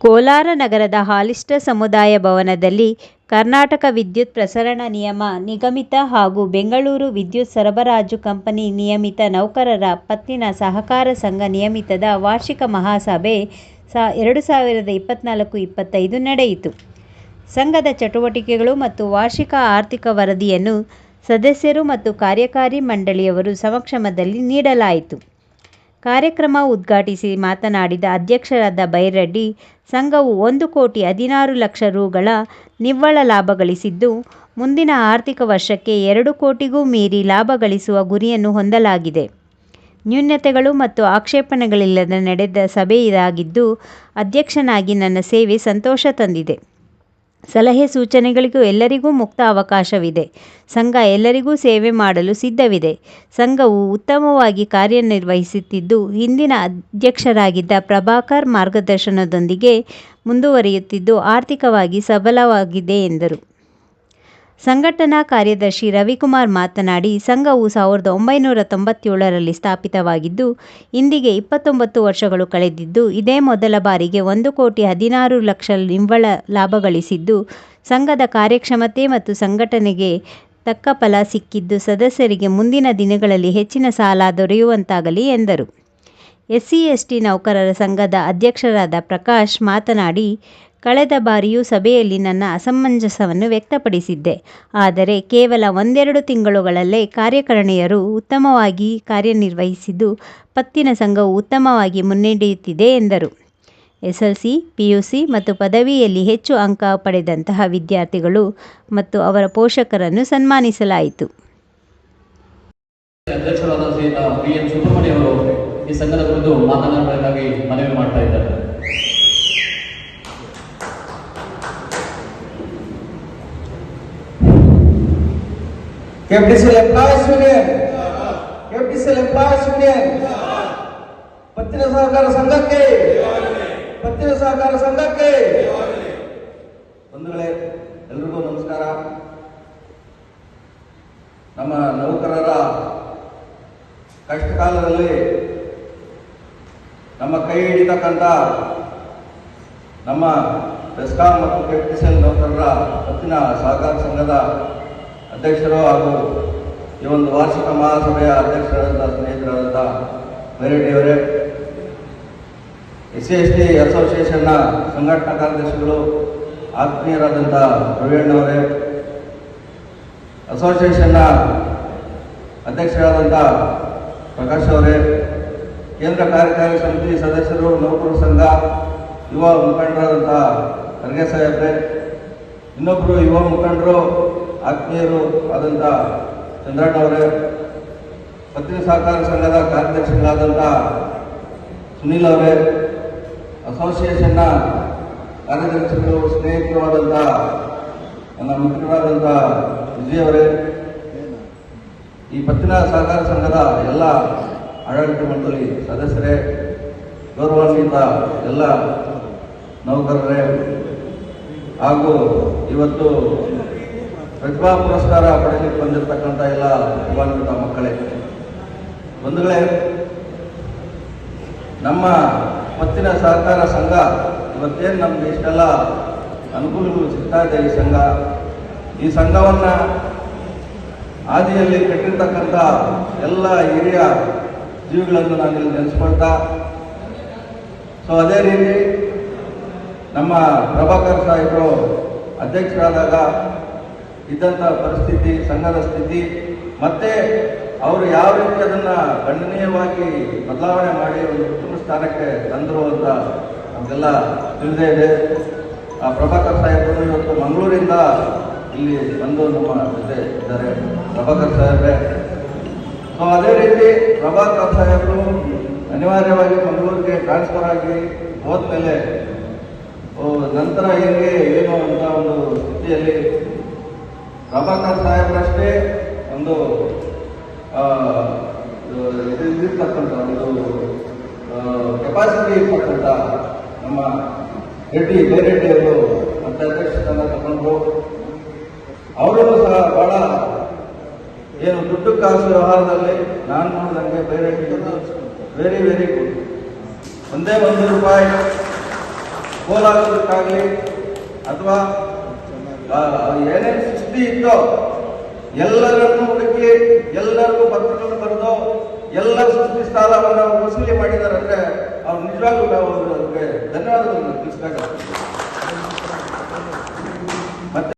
ಕೋಲಾರ ನಗರದ ಹಾಲಿಸ್ಟರ್ ಸಮುದಾಯ ಭವನದಲ್ಲಿ ಕರ್ನಾಟಕ ವಿದ್ಯುತ್ ಪ್ರಸರಣ ನಿಯಮ ನಿಗಮಿತ ಹಾಗೂ ಬೆಂಗಳೂರು ವಿದ್ಯುತ್ ಸರಬರಾಜು ಕಂಪನಿ ನಿಯಮಿತ ನೌಕರರ ಪತ್ತಿನ ಸಹಕಾರ ಸಂಘ ನಿಯಮಿತದ ವಾರ್ಷಿಕ ಮಹಾಸಭೆ ಸಾ ಎರಡು ಸಾವಿರದ ಇಪ್ಪತ್ನಾಲ್ಕು ಇಪ್ಪತ್ತೈದು ನಡೆಯಿತು. ಸಂಘದ ಚಟುವಟಿಕೆಗಳು ಮತ್ತು ವಾರ್ಷಿಕ ಆರ್ಥಿಕ ವರದಿಯನ್ನು ಸದಸ್ಯರು ಮತ್ತು ಕಾರ್ಯಕಾರಿ ಮಂಡಳಿಯವರು ಸಮಕ್ಷಮದಲ್ಲಿ ನೀಡಲಾಯಿತು. ಕಾರ್ಯಕ್ರಮ ಉದ್ಘಾಟಿಸಿ ಮಾತನಾಡಿದ ಅಧ್ಯಕ್ಷರಾದ ಬೈರಡ್ಡಿ, ಸಂಘವು ಒಂದು ಕೋಟಿ ಹದಿನಾರು ಲಕ್ಷ ರೂ.ಗಳ ನಿವ್ವಳ ಲಾಭ ಗಳಿಸಿದ್ದು, ಮುಂದಿನ ಆರ್ಥಿಕ ವರ್ಷಕ್ಕೆ ಎರಡು ಕೋಟಿಗೂ ಮೀರಿ ಲಾಭ ಗಳಿಸುವ ಗುರಿಯನ್ನು ಹೊಂದಲಾಗಿದೆ. ನ್ಯೂನತೆಗಳು ಮತ್ತು ಆಕ್ಷೇಪಣೆಗಳಿಲ್ಲದೆ ನಡೆದ ಸಭೆ ಇದಾಗಿದ್ದು, ಅಧ್ಯಕ್ಷನಾಗಿ ನನ್ನ ಸೇವೆ ಸಂತೋಷ ತಂದಿದೆ. ಸಲಹೆ ಸೂಚನೆಗಳಿಗೂ ಎಲ್ಲರಿಗೂ ಮುಕ್ತ ಅವಕಾಶವಿದೆ. ಸಂಘ ಎಲ್ಲರಿಗೂ ಸೇವೆ ಮಾಡಲು ಸಿದ್ಧವಿದೆ. ಸಂಘವು ಉತ್ತಮವಾಗಿ ಕಾರ್ಯನಿರ್ವಹಿಸುತ್ತಿದ್ದು, ಹಿಂದಿನ ಅಧ್ಯಕ್ಷರಾಗಿದ್ದ ಪ್ರಭಾಕರ್ ಮಾರ್ಗದರ್ಶನದೊಂದಿಗೆ ಮುಂದುವರಿಯುತ್ತಿದ್ದು, ಆರ್ಥಿಕವಾಗಿ ಸಬಲವಾಗಿದೆ ಎಂದರು. ಸಂಘಟನಾ ಕಾರ್ಯದರ್ಶಿ ರವಿಕುಮಾರ್ ಮಾತನಾಡಿ, ಸಂಘವು ಸಾವಿರದ ಒಂಬೈನೂರ ತೊಂಬತ್ತೇಳರಲ್ಲಿ ಸ್ಥಾಪಿತವಾಗಿದ್ದು, ಇಂದಿಗೆ ಇಪ್ಪತ್ತೊಂಬತ್ತು ವರ್ಷಗಳು ಕಳೆದಿದ್ದು, ಇದೇ ಮೊದಲ ಬಾರಿಗೆ ಒಂದು ಕೋಟಿ ಹದಿನಾರು ಲಕ್ಷ ನಿವ್ವಳ ಲಾಭ ಗಳಿಸಿದ್ದು, ಸಂಘದ ಕಾರ್ಯಕ್ಷಮತೆ ಮತ್ತು ಸಂಘಟನೆಗೆ ತಕ್ಕ ಫಲ ಸಿಕ್ಕಿದ್ದು, ಸದಸ್ಯರಿಗೆ ಮುಂದಿನ ದಿನಗಳಲ್ಲಿ ಹೆಚ್ಚಿನ ಸಾಲ ದೊರೆಯುವಂತಾಗಲಿ ಎಂದರು. ಎಸ್ಸಿ, ಎಸ್ಟಿ ನೌಕರರ ಸಂಘದ ಅಧ್ಯಕ್ಷರಾದ ಪ್ರಕಾಶ್ ಮಾತನಾಡಿ, ಕಳೆದ ಬಾರಿಯೂ ಸಭೆಯಲ್ಲಿ ನನ್ನ ಅಸಮಂಜಸವನ್ನು ವ್ಯಕ್ತಪಡಿಸಿದ್ದೆ. ಆದರೆ ಕೇವಲ ಒಂದೆರಡು ತಿಂಗಳುಗಳಲ್ಲೇ ಕಾರ್ಯಕಾರಿಣಿಯರು ಉತ್ತಮವಾಗಿ ಕಾರ್ಯನಿರ್ವಹಿಸಿದ್ದು, ಪತ್ತಿನ ಸಂಘವು ಉತ್ತಮವಾಗಿ ಮುನ್ನಡೆಯುತ್ತಿದೆ ಎಂದರು. ಎಸ್ಸೆಸ್ಸೆಲ್ಸಿ, ಪಿಯುಸಿ ಮತ್ತು ಪದವಿಯಲ್ಲಿ ಹೆಚ್ಚು ಅಂಕ ಪಡೆದಂತಹ ವಿದ್ಯಾರ್ಥಿಗಳು ಮತ್ತು ಅವರ ಪೋಷಕರನ್ನು ಸನ್ಮಾನಿಸಲಾಯಿತು. ಈ ಸಂಘದ ಕುರಿತು ಮಾತನಾಡಬೇಕಾಗಿ ಮನವಿ ಮಾಡ್ತಾ ಇದ್ದಾರೆ. KPTCL employees union KPTCL employees union ಪತ್ತಿನ ಸಹಕಾರ ಸಂಘಕ್ಕೆ ಪತ್ತಿನ ಸಹಕಾರ ಸಂಘಕ್ಕೆ ಬಂಧುಗಳೇ ಎಲ್ರಿಗೂ ನಮಸ್ಕಾರ. ನಮ್ಮ ನೌಕರರ ಕಷ್ಟ ಕಾಲದಲ್ಲಿ ನಮ್ಮ ಕೈ ಹಿಡಿತಕ್ಕಂಥ ನಮ್ಮ ಬೆಸ್ಕಾಂ ಮತ್ತು ಕೆಪಿಟಿಸಿಎಲ್ ನೌಕರರ ಪತ್ತಿನ ಸಹಕಾರ ಸಂಘದ ಅಧ್ಯಕ್ಷರು ಹಾಗೂ ಈ ಒಂದು ವಾರ್ಷಿಕ ಮಹಾಸಭೆಯ ಅಧ್ಯಕ್ಷರಾದಂಥ ಸ್ನೇಹಿತರಾದಂಥ ಅವರೇ ಎಸ್ ಸಿ ಎಸ್ ಟಿ ಅಸೋಸಿಯೇಷನ್ನ ಸಂಘಟನಾ ಕಾರ್ಯದರ್ಶಿಗಳು ಆತ್ಮೀಯರಾದಂಥ ಪ್ರವೀಣ್ ಅವರೇ ಅಸೋಸಿಯೇಷನ್ನ ಅಧ್ಯಕ್ಷರಾದಂಥ ಪ್ರಕಾಶ್ ಅವರೇ, ಕೇಂದ್ರ ಕಾರ್ಯಕಾರಿ ಸಮಿತಿ ಸದಸ್ಯರು ನೌಕರರ ಸಂಘ, ಯುವ ಮುಖಂಡರಾದಂಥ ಖರ್ಗೆ ಸಾಹೇಬ್ರೆ ಇನ್ನೊಬ್ಬರು ಯುವ ಮುಖಂಡರು ಆತ್ಮೀಯರು ಆದಂಥ ಚಂದ್ರಣ್ಣ ಅವರೇ ಪತ್ರಿಕೆ ಸಹಕಾರ ಸಂಘದ ಕಾರ್ಯದರ್ಶಿಗಳಾದಂಥ ಸುನೀಲ್ ಅವರೇ ಅಸೋಸಿಯೇಷನ್ನ ಕಾರ್ಯದರ್ಶಿಗಳು ಸ್ನೇಹಿತರು ಆದಂಥ ನನ್ನ ಮಿತ್ರರಾದಂಥ ವಿಜಯ್ ಅವರೇ, ಈ ಪತ್ತಿನ ಸಹಕಾರ ಸಂಘದ ಎಲ್ಲ ಆಡಳಿತ ಮಂಡಳಿ ಸದಸ್ಯರೇ, ಗೌರವಾನ್ವಿತ ಎಲ್ಲ ನೌಕರರೇ ಹಾಗೂ ಇವತ್ತು ಪ್ರತಿಭಾ ಪುರಸ್ಕಾರ ಪಡೆಯಲಿಕ್ಕೆ ಬಂದಿರತಕ್ಕಂಥ ಎಲ್ಲ ಪ್ರತಿಭಾನ್ವಿತ ಮಕ್ಕಳೇ, ಬಂಧುಗಳೇ, ನಮ್ಮ ಮತ್ತಿನ ಸಹಕಾರ ಸಂಘ ಇವತ್ತೇನು ನಮ್ಗೆ ಇಷ್ಟೆಲ್ಲ ಅನುಕೂಲಗಳು ಸಿಗ್ತಾ ಇದೆ ಈ ಸಂಘ. ಈ ಸಂಘವನ್ನು ಆದಿಯಲ್ಲಿ ಕಟ್ಟಿರ್ತಕ್ಕಂಥ ಎಲ್ಲ ಹಿರಿಯ ಜೀವಿಗಳನ್ನು ನಾನಿಲ್ಲಿ ನೆನೆಸ್ಕೊಳ್ತಾ, ಸೊ ಅದೇ ರೀತಿ ನಮ್ಮ ಪ್ರಭಾಕರ್ ಸಾಹೇಬರು ಅಧ್ಯಕ್ಷರಾದಾಗ ಇದ್ದಂಥ ಪರಿಸ್ಥಿತಿ, ಸಂಘದ ಸ್ಥಿತಿ, ಮತ್ತೆ ಅವರು ಯಾವ ರೀತಿ ಅದನ್ನ ಗಣನೀಯವಾಗಿ ಬದಲಾವಣೆ ಮಾಡಿ ಒಂದು ಉತ್ತಮ ಸ್ಥಾನಕ್ಕೆ ತಂದರು ಅಂತ ನಮಗೆಲ್ಲ ತಿಳಿದೇ ಇದೆ. ಆ ಪ್ರಭಾಕರ್ ಸಾಹೇಬರು ಇವತ್ತು ಮಂಗಳೂರಿಂದ ಇಲ್ಲಿ ಬಂದು ನಮ್ಮ ಜೊತೆ ಇದ್ದಾರೆ. ಪ್ರಭಾಕರ್ ಸಾಹೇಬ್ರೆ. ಸೊ ಅದೇ ರೀತಿ ಪ್ರಭಾಕರ್ ಸಾಹೇಬರು ಅನಿವಾರ್ಯವಾಗಿ ಮಂಗಳೂರಿಗೆ ಟ್ರಾನ್ಸ್ಫರ್ ಆಗಿ ಹೋದ್ಮೇಲೆ ನಂತರ ಹೇಗೆ, ಏನು ಅಂತ ಒಂದು ಸ್ಥಿತಿಯಲ್ಲಿ ಪ್ರಭಾಕರ್ ಸಾಹೇಬ್ರಷ್ಟೇ ಒಂದು ಇದಿರ್ತಕ್ಕಂಥ ಒಂದು ಕೆಪಾಸಿಟಿ ಇರ್ತಕ್ಕಂಥ ನಮ್ಮ ರೆಡ್ಡಿ ಬೇರೆಡ್ಡಿ ಅವರು ಅಂತ ಅಧ್ಯಕ್ಷತನ ತಗೊಂಡ್ರು. ಅವರು ಸಹ ಬಹಳ ಏನು ದುಡ್ಡು ಕಾಸು ವ್ಯವಹಾರದಲ್ಲಿ ನಾನು ನೋಡಿದಂಗೆ ಬೇರೆ ವೆರಿ ವೆರಿ ಗುಡ್ ಒಂದೇ ಒಂದು ರೂಪಾಯಿ ಪೋಲಾಗೋದಕ್ಕಾಗಲಿ ಅಥವಾ ಆ, ಏನೇನು ಇತ್ತು. ಎಲ್ಲರನ್ನು ಹುಡುಕಿ, ಎಲ್ಲರಿಗೂ ಪತ್ರಗಳನ್ನು ಬರೆದು ಎಲ್ಲ ಸೃಷ್ಟಿ ಸ್ಥಾನವನ್ನು ವಸೂಲಿ ಮಾಡಿದ್ದಾರೆ ಅಂದ್ರೆ ಅವ್ರು ನಿಜವಾಗ್ಲೂ ನಾವು ಧನ್ಯವಾದಗಳನ್ನು ತಿಳಿಸ್ಬೇಕಾಗ್ತದೆ